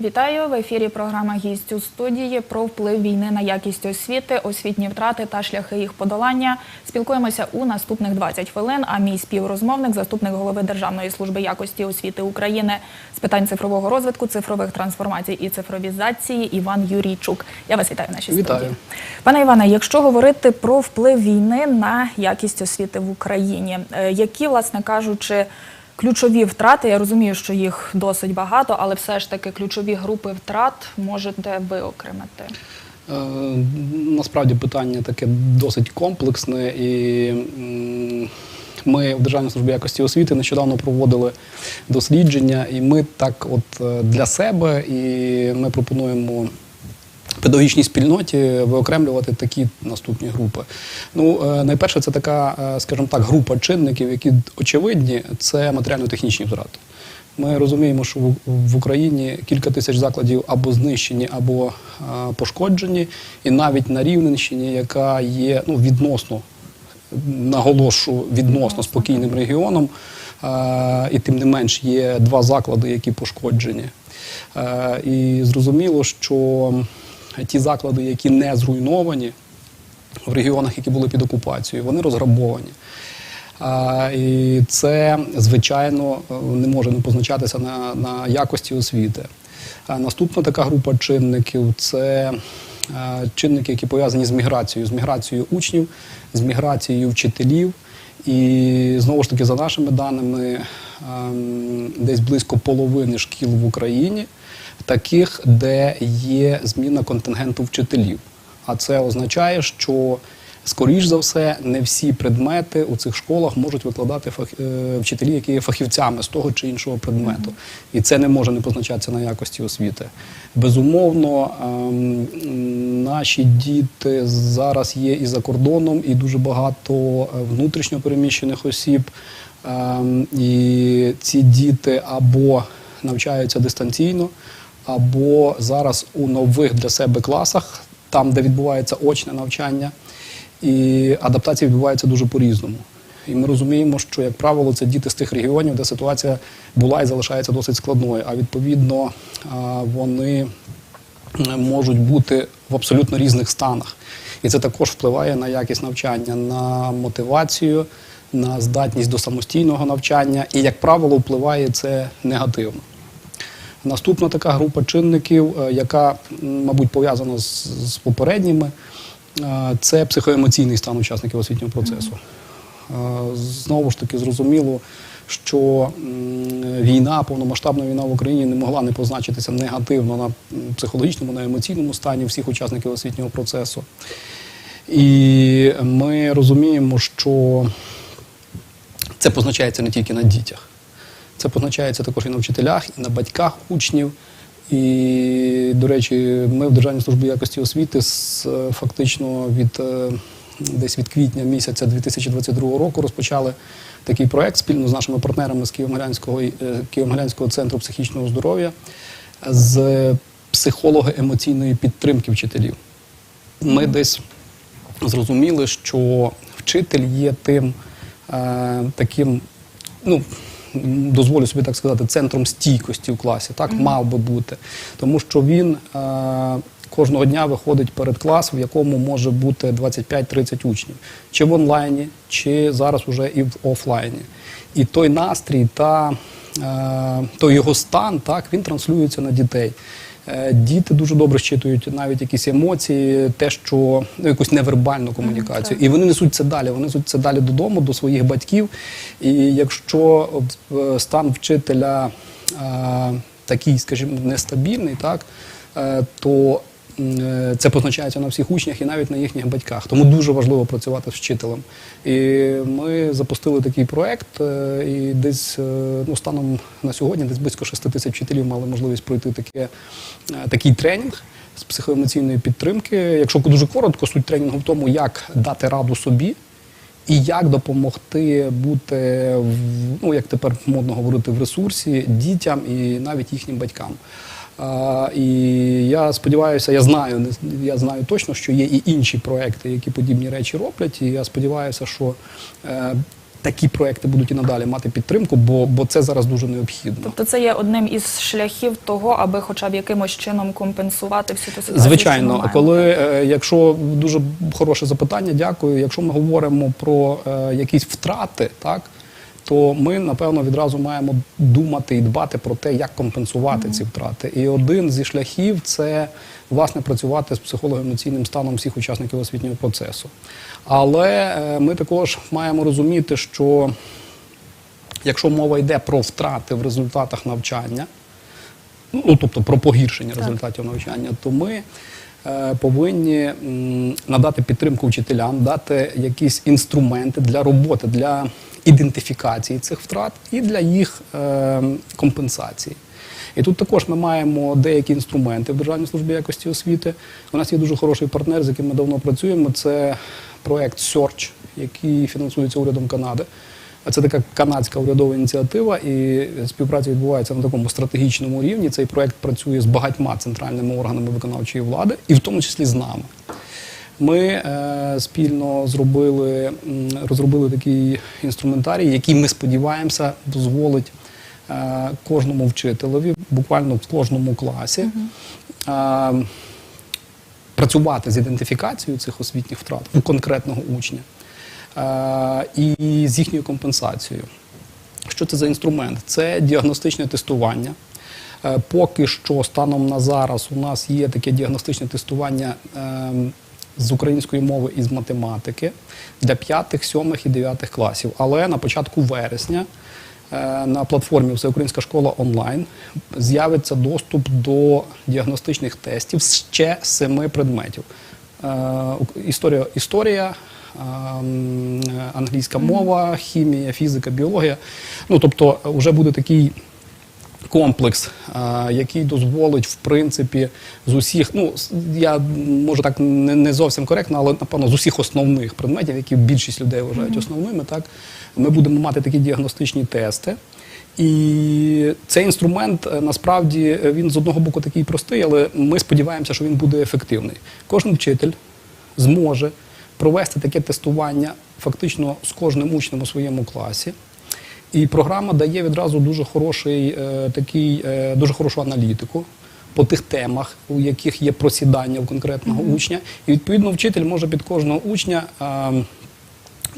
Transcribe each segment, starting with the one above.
Вітаю в ефірі. Програма «Гість у студії про вплив війни на якість освіти, освітні втрати та шляхи їх подолання. Спілкуємося у наступних 20 хвилин. А мій співрозмовник, заступник голови Державної служби якості освіти України з питань цифрового розвитку, цифрових трансформацій і цифровізації Іван Юрійчук. Я вас вітаю в нашій Вітаю. студії. Пане Іване, якщо говорити про вплив війни на якість освіти в Україні, е, які, власне кажучи, ключові втрати, я розумію, що їх досить багато, але все ж таки ключові групи втрат можете виокремити. Е, Насправді питання таке досить комплексне, і ми в Державній службі якості освіти нещодавно проводили дослідження, і ми так, от е, для себе, і ми пропонуємо. Педагогічній спільноті виокремлювати такі наступні групи. Ну, е, найперше, це така, е, скажімо так, група чинників, які очевидні, це матеріально-технічні втрати. Ми розуміємо, що в- Україні кілька тисяч закладів або знищені, або е, пошкоджені, і навіть на Рівненщині, яка є ну, відносно, наголошу, відносно спокійним регіоном, і тим не менш є два заклади, які пошкоджені. І зрозуміло, що ті заклади, які не зруйновані в регіонах, які були під окупацією, вони розграбовані. І це, звичайно, е, не може не позначатися на, на якості освіти. Наступна така група чинників це е, чинники, які пов'язані з міграцією, з міграцією учнів, з міграцією вчителів. І знову ж таки, за нашими даними, ем, десь близько половини шкіл в Україні, таких, де є зміна контингенту вчителів. А це означає, що скоріш за все не всі предмети у цих школах можуть викладати фах... е, вчителі, які є фахівцями з того чи іншого предмету. І це не може не позначатися на якості освіти. Безумовно, ем, наші діти зараз є і за кордоном, і дуже багато е, внутрішньо переміщених осіб. Ем, І ці діти або навчаються дистанційно, або зараз у нових для себе класах, там, де відбувається очне навчання, і адаптація відбувається дуже по-різному. І ми розуміємо, що, як правило, це діти з тих регіонів, де ситуація була і залишається досить складною. А відповідно, вони можуть бути в абсолютно різних станах. І це також впливає на якість навчання, на мотивацію, на здатність до самостійного навчання. І, як правило, впливає це негативно. Наступна така група чинників, е, яка, мабуть, пов'язана з, з попередніми, е, це психоемоційний стан учасників освітнього процесу. Е, Знову ж таки, зрозуміло, що війна, повномасштабна війна в Україні не могла не позначитися негативно на психологічному, на емоційному стані всіх учасників освітнього процесу. І ми розуміємо, що це позначається не тільки на дітях. Це позначається також і на вчителях, і на батьках учнів. І, до речі, ми в Державній службі якості освіти з, е, фактично від е, десь від квітня місяця 2022 року розпочали такий проект спільно з нашими партнерами з Києво-Могилянського, е, центру психічного здоров'я з психолого-емоційної підтримки вчителів. Ми десь зрозуміли, що вчитель є тим е, таким, ну, дозволю собі так сказати, центром стійкості в класі, так мав би бути. Тому що він е, кожного дня виходить перед клас, в якому може бути 25-30 учнів, чи в онлайні, чи зараз уже і в офлайні. І той настрій та е, той його стан, так, він транслюється на дітей. Е, Діти дуже добре щитують навіть якісь емоції, те, що ну, якусь невербальну комунікацію. І вони несуть це далі. Вони несуть це далі додому, до своїх батьків. І якщо стан вчителя е, такий, скажімо, нестабільний, так, е, то це позначається на всіх учнях і навіть на їхніх батьках. Тому дуже важливо працювати з вчителем. І ми запустили такий проект, е, і десь е, ну, станом на сьогодні десь близько 6 тисяч вчителів мали можливість пройти таке, е, такий тренінг з психоемоційної підтримки. Якщо дуже коротко, суть тренінгу в тому, як дати раду собі. І як допомогти бути, в, ну як тепер модно говорити, в ресурсі дітям і навіть їхнім батькам. А, і я сподіваюся, я знаю, я знаю точно, що є і інші проекти, які подібні речі роблять. І я сподіваюся, що е, такі проекти будуть і надалі мати підтримку, бо, бо це зараз дуже необхідно. Тобто це є одним із шляхів того, аби хоча б якимось чином компенсувати всю ту ситуацію. Звичайно, коли е, якщо дуже хороше запитання, дякую. Якщо ми говоримо про е, якісь втрати, так то ми напевно відразу маємо думати і дбати про те, як компенсувати ці втрати. І один зі шляхів це власне працювати з психолого-емоційним станом всіх учасників освітнього процесу. Але е, ми також маємо розуміти, що якщо мова йде про втрати в результатах навчання, ну тобто про погіршення результатів навчання, то ми е, повинні надати підтримку вчителям, дати якісь інструменти для роботи, для ідентифікації цих втрат і для їх е, компенсації. І тут також ми маємо деякі інструменти в Державній службі якості освіти. У нас є дуже хороший партнер, з яким ми давно працюємо. Це проект Search, який фінансується урядом Канади. Це така канадська урядова ініціатива, і співпраця відбувається на такому стратегічному рівні. Цей проект працює з багатьма центральними органами виконавчої влади, і в тому числі з нами. Ми е, спільно зробили, розробили такий інструментарій, який ми сподіваємося дозволить е, кожному вчителеві, буквально в кожному класі, е, працювати з ідентифікацією цих освітніх втрат у конкретного учня і з їхньою компенсацією. Що це за інструмент? Це діагностичне тестування. Поки що, станом на зараз, у нас є таке діагностичне тестування ем, з української мови і з математики для 5, 7 і 9 класів. Але на початку вересня е, на платформі Всеукраїнська школа онлайн з'явиться доступ до діагностичних тестів з ще семи предметів. Е, Історія, історія англійська мова, хімія, фізика, біологія. Ну, тобто, вже буде такий комплекс, а, який дозволить, в принципі, з усіх, ну, я може так не, не зовсім коректно, але напевно з усіх основних предметів, які більшість людей вважають основними, так, ми будемо мати такі діагностичні тести. І цей інструмент е, насправді е, він з одного боку такий простий, але ми сподіваємося, що він буде ефективний. Кожен вчитель зможе провести таке тестування фактично з кожним учнем у своєму класі. І програма дає відразу дуже хороший е, такий, е, дуже хорошу аналітику по тих темах, у яких є просідання у конкретного учня. І відповідно вчитель може під кожного учня, е,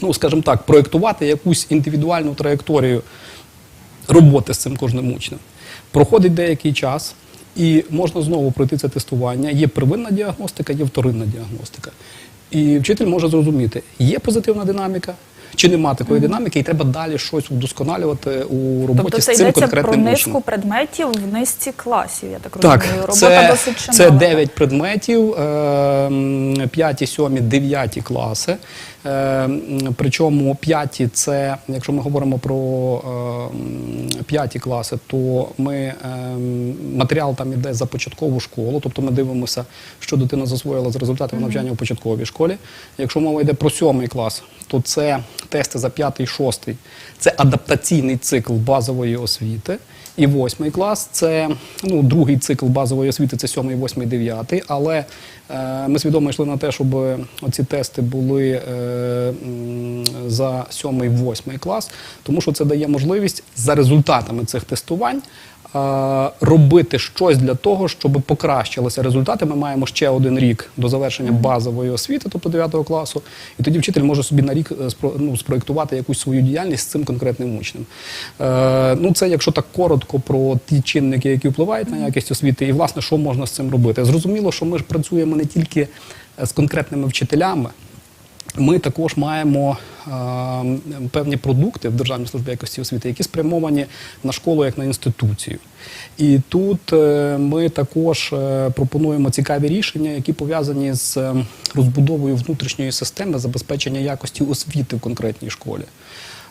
ну скажімо так, проєктувати якусь індивідуальну траєкторію роботи з цим кожним учнем. Проходить деякий час, і можна знову пройти це тестування. Є первинна діагностика, є вторинна діагностика. І вчитель може зрозуміти, є позитивна динаміка. Чи нема такої динаміки, і треба далі щось удосконалювати у роботі Тобто з це цим йдеться про низку учнем. предметів в низці класів, я так Так, розумію. Робота це, досить це чимала. 9 предметів, 5, 7, 9 класи. Е, Причому 5 це, якщо ми говоримо про 5 класи, то ми е, матеріал там іде за початкову школу, тобто ми дивимося, що дитина засвоїла з результатами навчання у початковій школі. Якщо мова йде про 7 клас, то це тести за 5 6 це адаптаційний цикл базової освіти. І восьмий клас це ну, другий цикл базової освіти, це сьомий, восьмий, дев'ятий. Але е, ми свідомо йшли на те, щоб оці тести були е, за сьомий, восьмий клас, тому що це дає можливість за результатами цих тестувань робити щось для того, щоб покращилися результати. Ми маємо ще один рік до завершення базової освіти, тобто 9 класу, і тоді вчитель може собі на рік е, ну, спроєктувати якусь свою діяльність з цим конкретним учнем. Е, ну, це якщо так коротко про ті чинники, які впливають на якість освіти, і власне, що можна з цим робити. Зрозуміло, що ми ж працюємо не тільки е, з конкретними вчителями. Ми також маємо е, певні продукти в Державній службі якості освіти, які спрямовані на школу як на інституцію. І тут е, ми також е, пропонуємо цікаві рішення, які пов'язані з е, розбудовою внутрішньої системи забезпечення якості освіти в конкретній школі.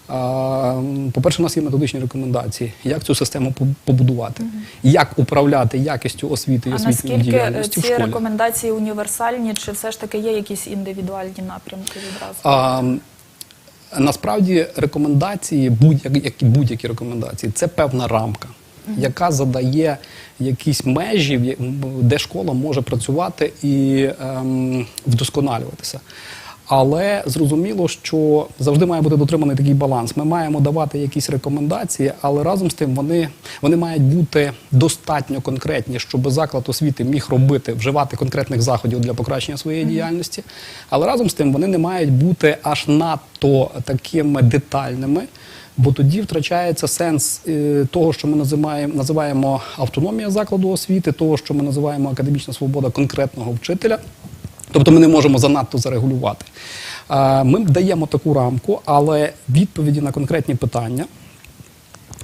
А, По-перше, у нас є методичні рекомендації, як цю систему побудувати, як управляти якістю освіти і А освітньої е, діяльності в ці рекомендації універсальні, чи все ж таки є якісь індивідуальні напрямки відразу? А, насправді рекомендації, будь-які будь-які рекомендації, це певна рамка, яка задає якісь межі, де школа може працювати і ем, вдосконалюватися. Але зрозуміло, що завжди має бути дотриманий такий баланс. Ми маємо давати якісь рекомендації, але разом з тим вони, вони мають бути достатньо конкретні, щоб заклад освіти міг робити, вживати конкретних заходів для покращення своєї діяльності. Але разом з тим вони не мають бути аж надто такими детальними. Бо тоді втрачається сенс е, того, що ми називаємо, називаємо автономія закладу освіти, того, що ми називаємо академічна свобода конкретного вчителя. Тобто ми не можемо занадто зарегулювати. Ми даємо таку рамку, але відповіді на конкретні питання,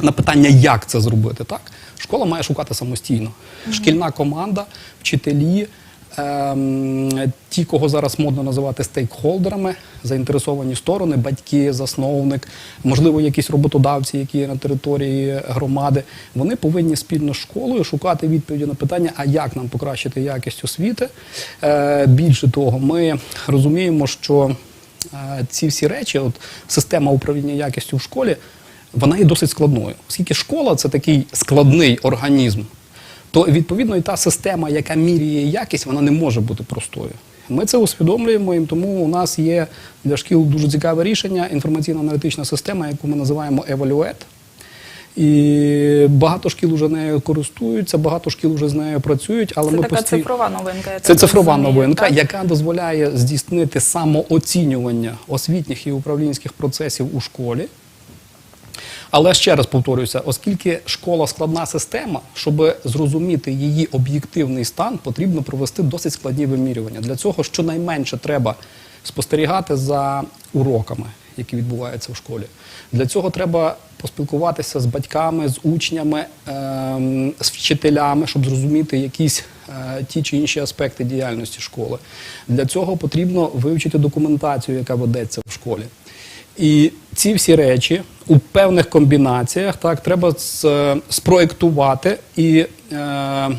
на питання, як це зробити, так? Школа має шукати самостійно. Шкільна команда, вчителі, ті, кого зараз модно називати стейкхолдерами, заінтересовані сторони, батьки, засновник, можливо, якісь роботодавці, які є на території громади, вони повинні спільно з школою шукати відповіді на питання, а як нам покращити якість освіти. Е, більше того, ми розуміємо, що е, ці всі речі, от система управління якістю в школі, вона є досить складною. Оскільки школа це такий складний організм, то відповідно і та система, яка міряє якість, вона не може бути простою. Ми це усвідомлюємо, і тому у нас є для шкіл дуже цікаве рішення інформаційно-аналітична система, яку ми називаємо Evaluate. І багато шкіл вже нею користуються, багато шкіл вже з нею працюють, але Це ми така постійно... цифрова новинка. я Це цифрова розумію, новинка, так? яка дозволяє здійснити самооцінювання освітніх і управлінських процесів у школі. Але ще раз повторюся, оскільки школа складна система, щоб зрозуміти її об'єктивний стан, потрібно провести досить складні вимірювання. Для цього щонайменше треба спостерігати за уроками, які відбуваються в школі. Для цього треба поспілкуватися з батьками, з учнями, ем, з вчителями, щоб зрозуміти якісь е, ті чи інші аспекти діяльності школи. Для цього потрібно вивчити документацію, яка ведеться в школі. І ці всі речі у певних комбінаціях так треба с- спроектувати і е,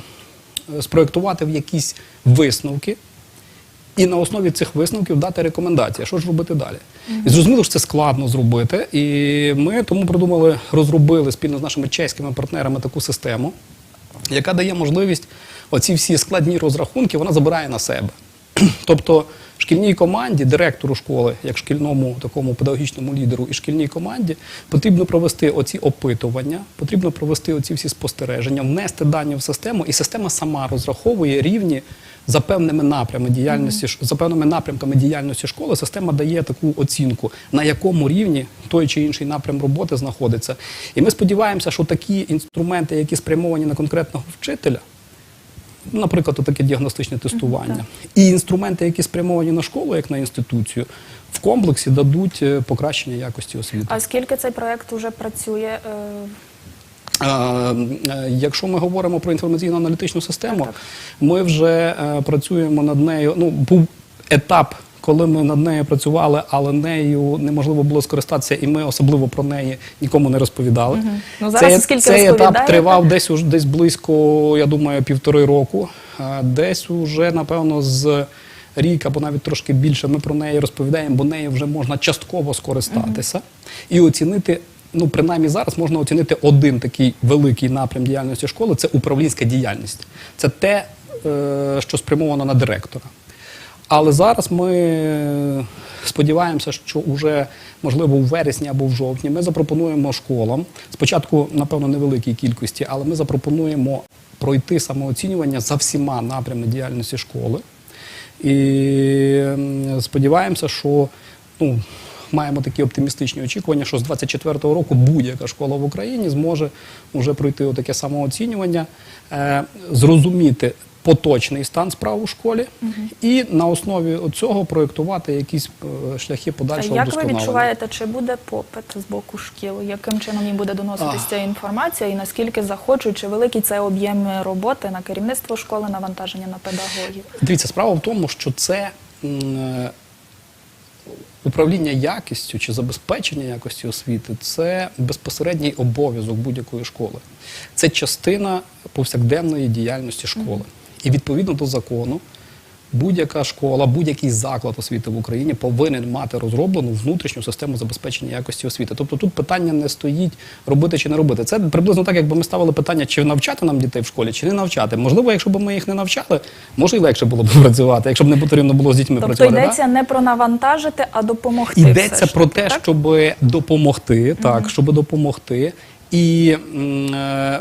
спроектувати в якісь висновки, і на основі цих висновків дати рекомендації, що ж робити далі. І зрозуміло, що це складно зробити. І ми тому придумали, розробили спільно з нашими чеськими партнерами таку систему, яка дає можливість оці всі складні розрахунки, вона забирає на себе. Тобто шкільній команді, директору школи, як шкільному такому педагогічному лідеру і шкільній команді, потрібно провести оці опитування, потрібно провести оці всі спостереження, внести дані в систему, і система сама розраховує рівні за певними напрямками діяльності, ш- за певними напрямками діяльності школи. Система дає таку оцінку, на якому рівні той чи інший напрям роботи знаходиться. І ми сподіваємося, що такі інструменти, які спрямовані на конкретного вчителя, Наприклад, таке діагностичне тестування. І інструменти, які спрямовані на школу, як на інституцію, в комплексі дадуть е, покращення якості освіти. А скільки цей проект вже працює? е, Е, Якщо ми говоримо про інформаційно-аналітичну систему, Так, так. ми вже працюємо над нею. Ну, був етап, коли ми над нею працювали, але нею неможливо було скористатися, і ми особливо про неї нікому не розповідали. Ну, зараз, цей, оскільки цей етап тривав десь десь близько, я думаю, півтори року. Е, Десь уже, напевно, з рік або навіть трошки більше ми про неї розповідаємо, бо нею вже можна частково скористатися і оцінити. Ну, принаймні зараз можна оцінити один такий великий напрям діяльності школи це управлінська діяльність. Це те, е, що спрямовано на директора. Але зараз ми сподіваємося, що вже можливо у вересні або в жовтні ми запропонуємо школам спочатку, напевно, невеликій кількості, але ми запропонуємо пройти самооцінювання за всіма напрямами діяльності школи. І сподіваємося, що ну, маємо такі оптимістичні очікування, що з 24-го року будь-яка школа в Україні зможе вже пройти таке самооцінювання, е, зрозуміти поточний стан справ у школі і на основі цього проєктувати якісь е, шляхи подальшого як ви відчуваєте, чи буде попит з боку шкіл? Яким чином їм буде доноситися ця інформація, і наскільки захочуть, чи великий це об'єм роботи на керівництво школи, навантаження на педагогів? Дивіться, справа в тому, що це е, управління якістю чи забезпечення якості освіти це безпосередній обов'язок будь-якої школи. Це частина повсякденної діяльності школи. І відповідно до закону Будь-яка школа, будь-який заклад освіти в Україні повинен мати розроблену внутрішню систему забезпечення якості освіти. Тобто тут питання не стоїть робити чи не робити. Це приблизно так, якби ми ставили питання, чи навчати нам дітей в школі, чи не навчати. Можливо, якщо б ми їх не навчали, може і легше було б працювати, якщо б не потрібно було з дітьми Тобто працювати. да? йдеться не про навантажити, а допомогти. Йдеться про таки, те, так? щоб допомогти, так, щоб допомогти. І е,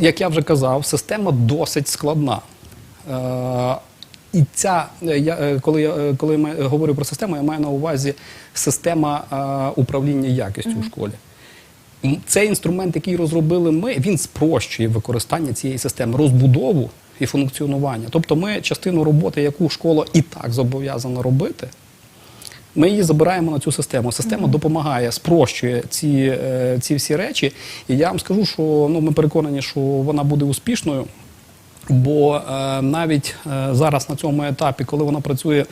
як я вже казав, система досить складна. Е, і ця, е, я, е, коли я е, коли я говорю про систему, я маю на увазі система е, управління якістю у школі. Цей інструмент, який розробили ми, він спрощує використання цієї системи, розбудову і функціонування. Тобто ми частину роботи, яку школа і так зобов'язана робити, ми її забираємо на цю систему. Система допомагає, спрощує ці, е, ці всі речі. І я вам скажу, що ну, ми переконані, що вона буде успішною. Бо е, навіть е, зараз на цьому етапі, коли вона працює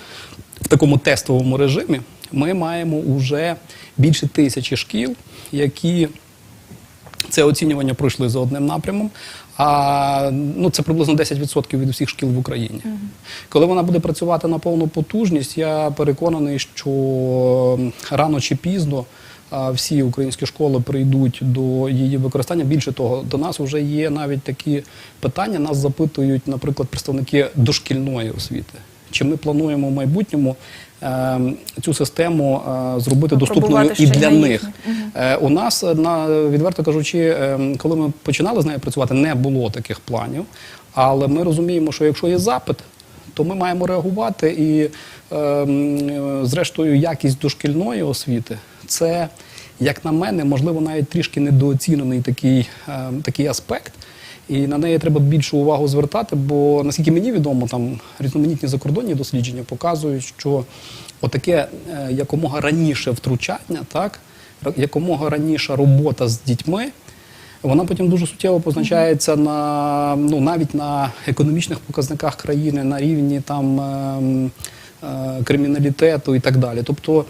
в такому тестовому режимі, ми маємо вже більше тисячі шкіл, які це оцінювання пройшли за одним напрямом. А ну це приблизно 10% від усіх шкіл в Україні. Коли вона буде працювати на повну потужність, я переконаний, що рано чи пізно всі українські школи прийдуть до її використання. Більше того, до нас вже є навіть такі питання. Нас запитують, наприклад, представники дошкільної освіти. Чи ми плануємо в майбутньому е, цю систему е, зробити доступною і для них? Е, У нас, е, на, відверто кажучи, е, коли ми починали з нею працювати, не було таких планів. Але ми розуміємо, що якщо є запит, то ми маємо реагувати. І, е, м, зрештою, якість дошкільної освіти це, як на мене, можливо, навіть трішки недооцінений такий, е, такий аспект. І на неї треба більшу увагу звертати, бо наскільки мені відомо, там різноманітні закордонні дослідження показують, що отаке е, якомога раніше втручання, так, якомога раніша робота з дітьми, вона потім дуже суттєво позначається на ну навіть на економічних показниках країни, на рівні там ем, е, криміналітету і так далі. Тобто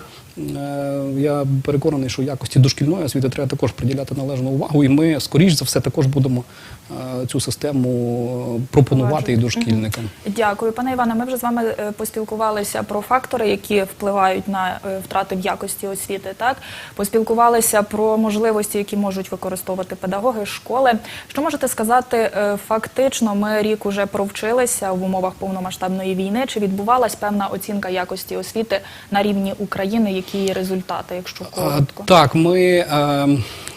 я переконаний, що якості дошкільної освіти треба також приділяти належну увагу, і ми, скоріш за все, також будемо е, цю систему пропонувати і дошкільникам. Дякую, пане Іване. Ми вже з вами е, поспілкувалися про фактори, які впливають на е, втрати в якості освіти. Так поспілкувалися про можливості, які можуть використовувати педагоги школи. Що можете сказати е, фактично? Ми рік уже провчилися в умовах повномасштабної війни. Чи відбувалась певна оцінка якості освіти на рівні України? Які її результати, якщо коротко? Так, ми е,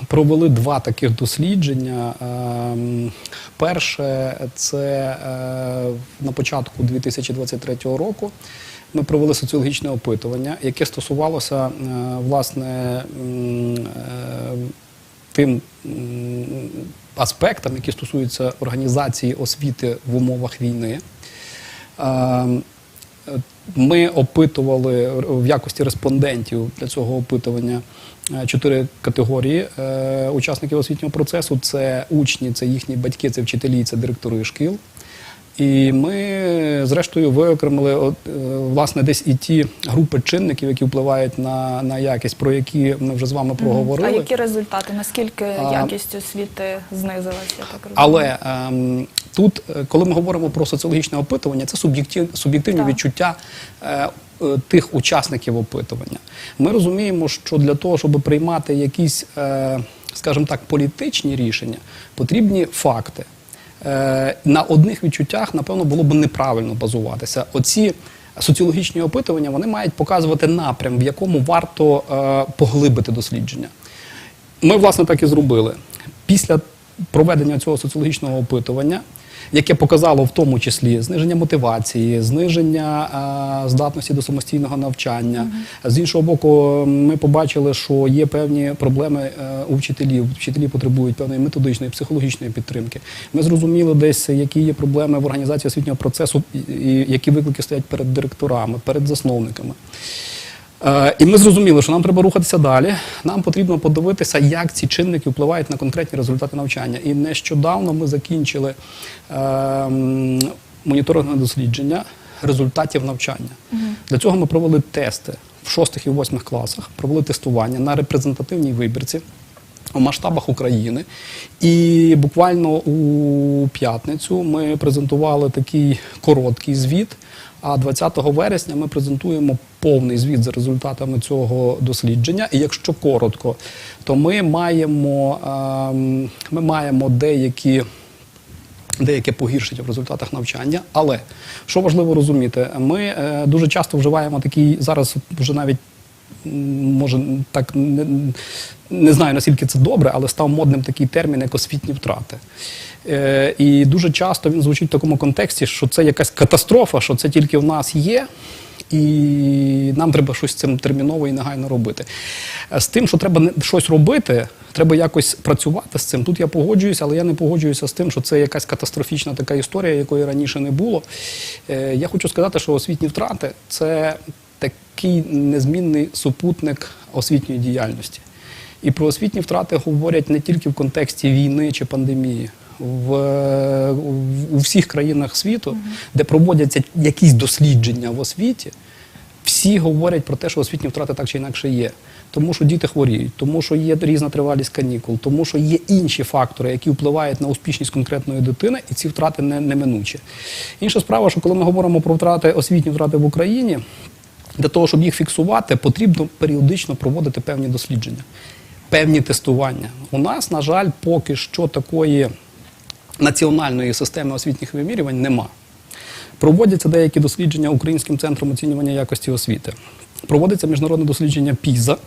провели два таких дослідження. Е, перше, це е, на початку 2023 року. Ми провели соціологічне опитування, яке стосувалося е, власне е, тим аспектам, які стосуються організації освіти в умовах війни. Ми опитували в якості респондентів для цього опитування е, чотири категорії е, учасників освітнього процесу: це учні, це їхні батьки, це вчителі, це директори шкіл. І ми, зрештою, виокремили е, власне десь і ті групи чинників, які впливають на, на якість, про які ми вже з вами проговорили. А які результати? Наскільки якість освіти знизилася? Я так розумію? Але ем, тут, е, коли ми говоримо про соціологічне опитування, це суб'єктив, суб'єктивні Так. відчуття е, е, тих учасників опитування. Ми розуміємо, що для того, щоб приймати якісь, е, скажімо так, політичні рішення, потрібні факти. Е, на одних відчуттях, напевно, було б неправильно базуватися. Оці соціологічні опитування вони мають показувати напрям, в якому варто е, поглибити дослідження. Ми, власне, так і зробили. Після проведення цього соціологічного опитування, яке показало в тому числі зниження мотивації, зниження здатності до самостійного навчання. З іншого боку, ми побачили, що є певні проблеми е, у вчителів. Вчителі потребують певної методичної, психологічної підтримки. Ми зрозуміли десь, які є проблеми в організації освітнього процесу, і які виклики стоять перед директорами, перед засновниками. Е, І ми зрозуміли, що нам треба рухатися далі. Нам потрібно подивитися, як ці чинники впливають на конкретні результати навчання. І нещодавно ми закінчили е, моніторингове дослідження результатів навчання. Для цього ми провели тести в шостих і восьмих класах, провели тестування на репрезентативній вибірці. в масштабах України. І буквально у п'ятницю ми презентували такий короткий звіт. А 20 вересня ми презентуємо повний звіт за результатами цього дослідження. І якщо коротко, то ми маємо, ем, ми маємо деякі деяке погіршення в результатах навчання. Але що важливо розуміти, ми е, дуже часто вживаємо такий зараз вже навіть. Може, так не, не знаю наскільки це добре, але став модним такий термін, як освітні втрати. Е, і дуже часто він звучить в такому контексті, що це якась катастрофа, що це тільки в нас є, і нам треба щось з цим терміново і негайно робити. Е, З тим, що треба щось робити, треба якось працювати з цим. Тут я погоджуюся, але я не погоджуюся з тим, що це якась катастрофічна така історія, якої раніше не було. Е, Я хочу сказати, що освітні втрати це такий незмінний супутник освітньої діяльності. І про освітні втрати говорять не тільки в контексті війни чи пандемії. В, в- у всіх країнах світу, де проводяться якісь дослідження в освіті, всі говорять про те, що освітні втрати так чи інакше є. Тому що діти хворіють, тому що є різна тривалість канікул, тому що є інші фактори, які впливають на успішність конкретної дитини, і ці втрати не, неминучі. Інша справа, що коли ми говоримо про втрати, освітні втрати в Україні, для того, щоб їх фіксувати, потрібно періодично проводити певні дослідження, певні тестування. У нас, на жаль, поки що такої національної системи освітніх вимірювань нема. Проводяться деякі дослідження Українським центром оцінювання якості освіти. Проводиться міжнародне дослідження ПІЗа.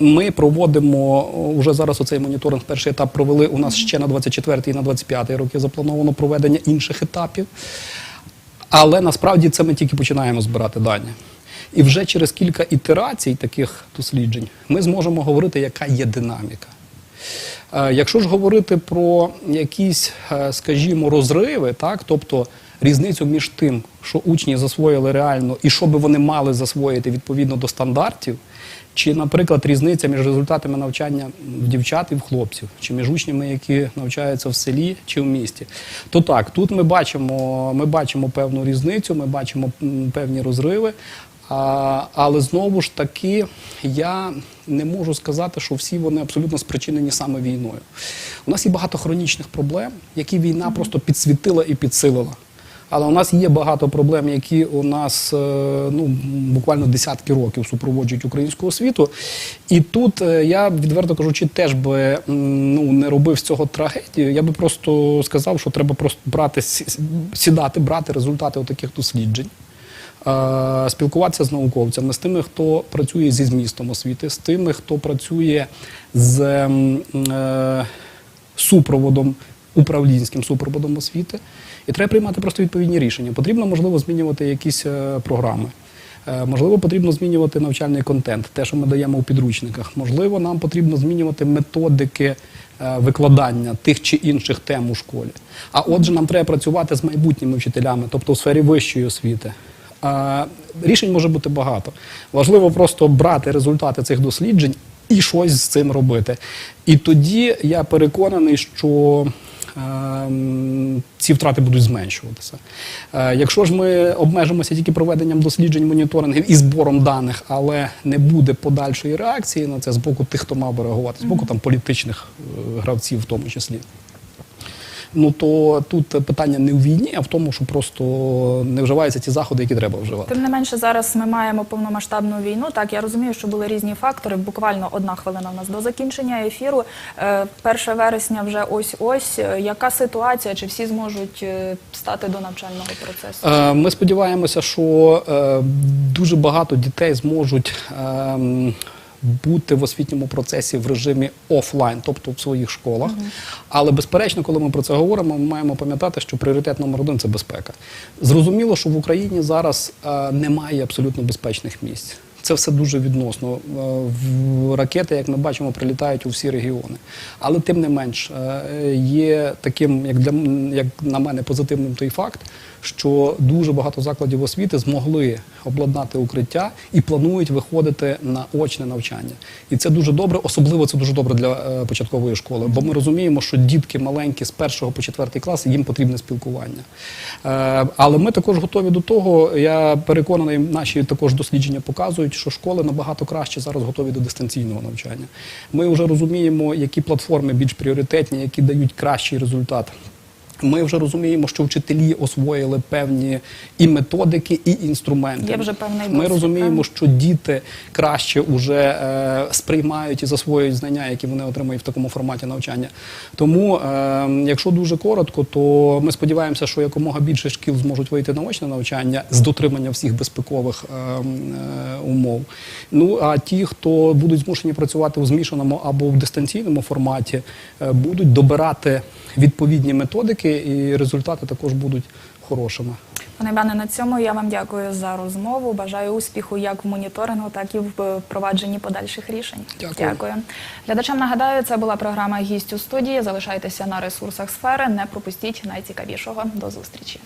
Ми проводимо вже зараз оцей моніторинг. Перший етап провели у нас ще на 24 і на 25 роки. Заплановано проведення інших етапів. Але насправді це ми тільки починаємо збирати дані. І вже через кілька ітерацій таких досліджень ми зможемо говорити, яка є динаміка. Е, Якщо ж говорити про якісь, е, скажімо, розриви, так, тобто різницю між тим, що учні засвоїли реально, і що би вони мали засвоїти відповідно до стандартів, чи, наприклад, різниця між результатами навчання в дівчат і в хлопців, чи між учнями, які навчаються в селі чи в місті, то так, тут ми бачимо, ми бачимо певну різницю, ми бачимо певні розриви. А, але знову ж таки, я не можу сказати, що всі вони абсолютно спричинені саме війною. У нас є багато хронічних проблем, які війна просто підсвітила і підсилила. Але у нас є багато проблем, які у нас е, ну, буквально десятки років супроводжують українську освіту. І тут е, я, відверто кажучи, теж би ну, не робив з цього трагедію. Я би просто сказав, що треба просто брати, сідати, брати результати таких досліджень спілкуватися з науковцями, з тими, хто працює зі змістом освіти, з тими, хто працює з е, супроводом, управлінським супроводом освіти. І треба приймати просто відповідні рішення. Потрібно, можливо, змінювати якісь е, програми. Е, Можливо, потрібно змінювати навчальний контент, те, що ми даємо у підручниках. Можливо, нам потрібно змінювати методики е, викладання тих чи інших тем у школі. А отже, нам треба працювати з майбутніми вчителями, тобто у сфері вищої освіти. Рішень може бути багато. Важливо просто брати результати цих досліджень і щось з цим робити. І тоді я переконаний, що ем, ці втрати будуть зменшуватися. Е, Якщо ж ми обмежимося тільки проведенням досліджень, моніторингів і збором даних, але не буде подальшої реакції на це з боку тих, хто мав би реагувати, з боку там політичних е, гравців, в тому числі. Ну то тут питання не в війні, а в тому, що просто не вживаються ті заходи, які треба вживати. Тим не менше, зараз ми маємо повномасштабну війну. Так, я розумію, що були різні фактори. Буквально одна хвилина у нас до закінчення ефіру. Е, 1 вересня вже ось-ось. Е, Яка ситуація? Чи всі зможуть е, стати до навчального процесу? Ми сподіваємося, що дуже багато дітей зможуть ем, бути в освітньому процесі в режимі офлайн, тобто в своїх школах. Але безперечно, коли ми про це говоримо, ми маємо пам'ятати, що пріоритет номер один це безпека. Зрозуміло, що в Україні зараз е, немає абсолютно безпечних місць. Це все дуже відносно. Е, Ракети, як ми бачимо, прилітають у всі регіони. Але тим не менш е, є таким, як для як на мене, позитивним той факт, що дуже багато закладів освіти змогли обладнати укриття і планують виходити на очне навчання. І це дуже добре, особливо це дуже добре для е, початкової школи, бо ми розуміємо, що дітки маленькі з першого по четвертий клас їм потрібне спілкування. Але ми також готові до того. Я переконаний, наші також дослідження показують, що школи набагато краще зараз готові до дистанційного навчання. Ми вже розуміємо, які платформи більш пріоритетні, які дають кращий результат. Ми вже розуміємо, що вчителі освоїли певні і методики, і інструменти. Є вже певний Ми розуміємо, що діти краще вже е, сприймають і засвоюють знання, які вони отримують в такому форматі навчання. Тому, е, якщо дуже коротко, то ми сподіваємося, що якомога більше шкіл зможуть вийти на очне навчання з дотриманням всіх безпекових е, е, умов. Ну а ті, хто будуть змушені працювати в змішаному або в дистанційному форматі, е, будуть добирати відповідні методики, і результати також будуть хорошими. Пане Іване, на цьому я вам дякую за розмову. Бажаю успіху як в моніторингу, так і в провадженні впровадженні подальших рішень. Дякую. Дякую. Глядачам нагадаю, це була програма Гість у студії. Залишайтеся на ресурсах сфери. Не пропустіть найцікавішого. До зустрічі.